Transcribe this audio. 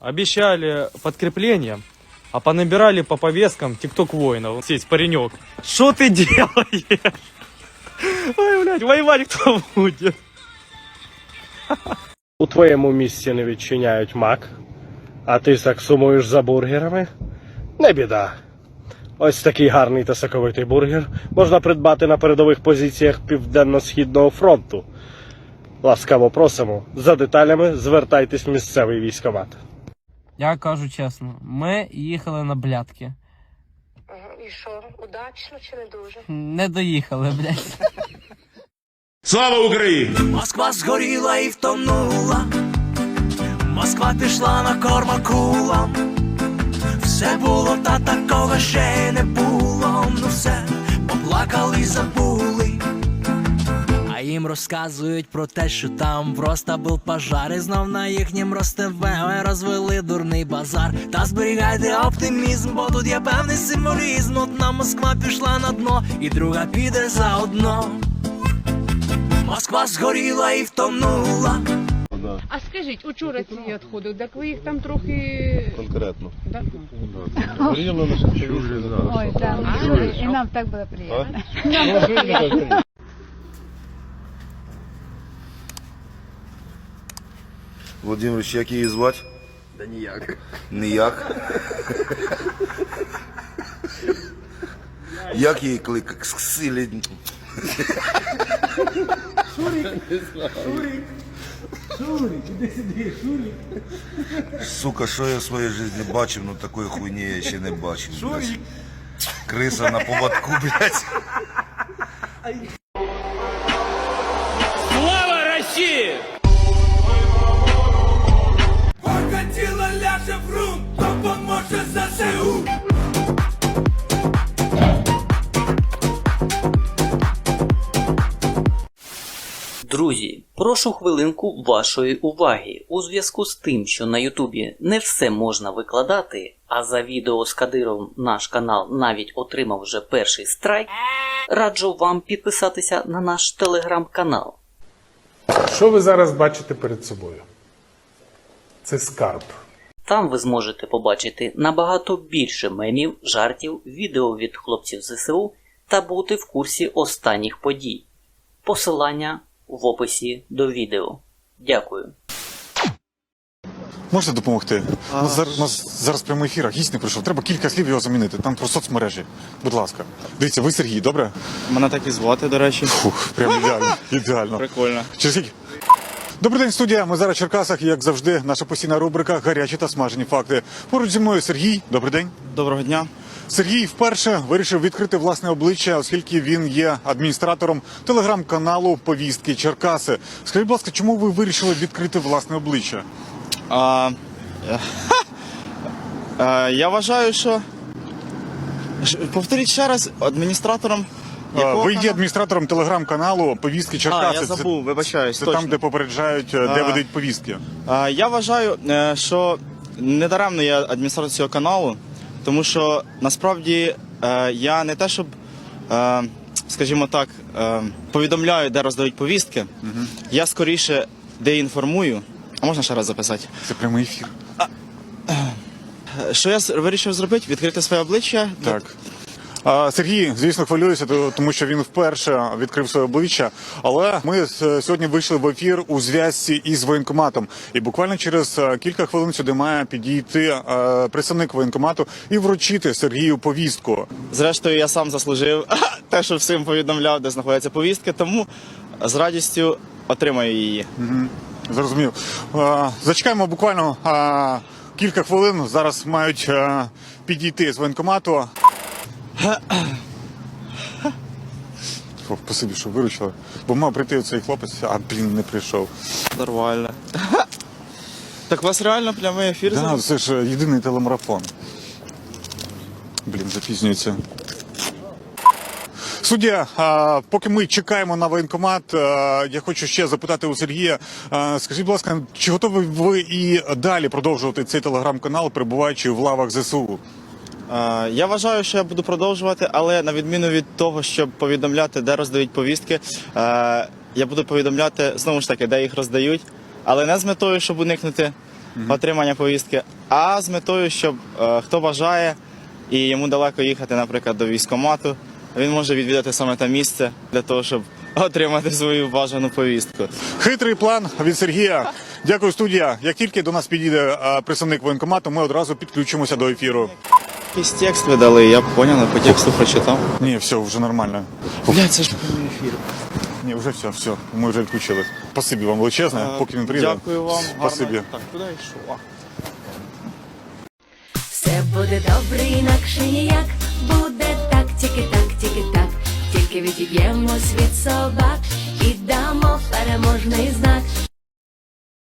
Обещали подкрепление, а понабирали по повесткам тикток воинов. Здесь паренек. Что ты делаешь? Ой, блядь, воевать кто будет? У твоєму місці не відчиняють мак, а ти так сумуєш за бургерами? Не біда. Ось такий гарний та соковитий бургер можна придбати на передових позиціях Південно-Східного фронту. Ласкаво просимо. За деталями звертайтесь в місцевий військомат. Я кажу чесно, ми їхали на блядки. І що, удачно чи не дуже? Не доїхали, блядь. Слава Україні! Москва згоріла і втонула. Москва пішла на корма кулам. Все було, та такого ще не було. Ну все, поплакали, забули. Їм розказують про те, що там просто був пожар, і знов на їхнім ростеве розвели дурний базар. Та зберігайте оптимізм, бо тут є певний символізм. Одна Москва пішла на дно, і друга піде заодно. Москва згоріла і втонула. А скажіть, учора ці відходи, так ви їх там трохи. Конкретно. Да? Ой, да, і нам так було приємно. Нам було приємно. Володимирович, як її звати? Да ніяк. Ніяк. Як її клик? Ксилі. Сука, що я в своїй житті бачив, ну такої хуйні я ще не бачив. блядь. Криса на поводку, блядь. Хотіла Друзі, прошу хвилинку вашої уваги. У зв'язку з тим, що на Ютубі не все можна викладати, а за відео з Кадировим наш канал навіть отримав вже перший страйк, раджу вам підписатися на наш телеграм-канал. Що ви зараз бачите перед собою? Це скарб. Там ви зможете побачити набагато більше мемів, жартів, відео від хлопців ЗСУ та бути в курсі останніх подій. Посилання в описі до відео. Дякую. Можете допомогти? У нас зараз, у нас зараз прямий ефір, а гість не прийшов. Треба кілька слів його замінити. Там про соцмережі. Будь ласка. Дивіться, ви Сергій, добре? Мене так і звати, до речі. Фух, прям ідеально. Ідеально. Прикольно. Через скільки? Добрий день, студія. Ми зараз в Черкасах, і, як завжди, наша постійна рубрика Гарячі та смажені факти. Поруч зі мною Сергій. Добрий день. Доброго дня. Сергій вперше вирішив відкрити власне обличчя, оскільки він є адміністратором телеграм-каналу Повістки Черкаси. Скажіть, будь ласка, чому ви вирішили відкрити власне обличчя? А, е, ха! Е, я вважаю, що. Повторіть ще раз адміністратором. Якого Ви є адміністратором телеграм-каналу Повістки Черкаси. А, я забув, вибачаюсь. Це точно. там, де попереджають, е, де А. видають повістки. А, Я вважаю, е, що недаремно я адміністратор цього каналу, тому що насправді е, я не те, щоб, е, скажімо так, е, повідомляю, де роздають повістки. Я скоріше де інформую. А можна ще раз записати? Це прямий ефір. Е, Що я вирішив зробити? Відкрити своє обличчя. Так. Сергій, звісно, хвилюється, тому що він вперше відкрив своє обличчя. Але ми е, сьогодні вийшли в ефір у зв'язці із воєнкоматом. І буквально через е, кілька хвилин сюди має підійти е, представник воєнкомату і вручити Сергію повістку. Зрештою, я сам заслужив те, що всім повідомляв, де знаходяться повістки, тому з радістю отримаю її. Зрозумів. Зачекаємо буквально кілька хвилин. Зараз мають підійти з воєнкомату. Спасибі, що виручили. Бо мав прийти цей хлопець, а блін, не прийшов. Нормально. Так у вас реально прямий ефір? Да, це ж е, єдиний телемарафон. Блін, запізнюється. Суддя, поки ми чекаємо на воєнкомат, я хочу ще запитати у Сергія. Скажіть, будь ласка, чи готові ви і далі продовжувати цей телеграм-канал, перебуваючи в лавах ЗСУ? Я вважаю, що я буду продовжувати, але на відміну від того, щоб повідомляти, де роздають повістки, я буду повідомляти знову ж таки, де їх роздають, але не з метою, щоб уникнути отримання повістки, а з метою, щоб е, хто бажає і йому далеко їхати, наприклад, до військкомату, він може відвідати саме те місце для того, щоб отримати свою бажану повістку. Хитрий план від Сергія. Дякую, студія. Як тільки до нас підійде е, представник воєнкомату, ми одразу підключимося до ефіру. Якийсь текст видали, я поняв, по тексту прочитав. Ні, все, вже нормально. Бля, це ж прямий ефір. Ні, вже все, все. Ми вже відключили. Спасибі вам величезне, поки він прийде. Дякую вам. Спасибі. Гарно. Так, куди йшов? Все буде добре, інакше ніяк. Буде так, тільки так, тільки так. Тільки відіб'ємось від собак і дамо переможний знак.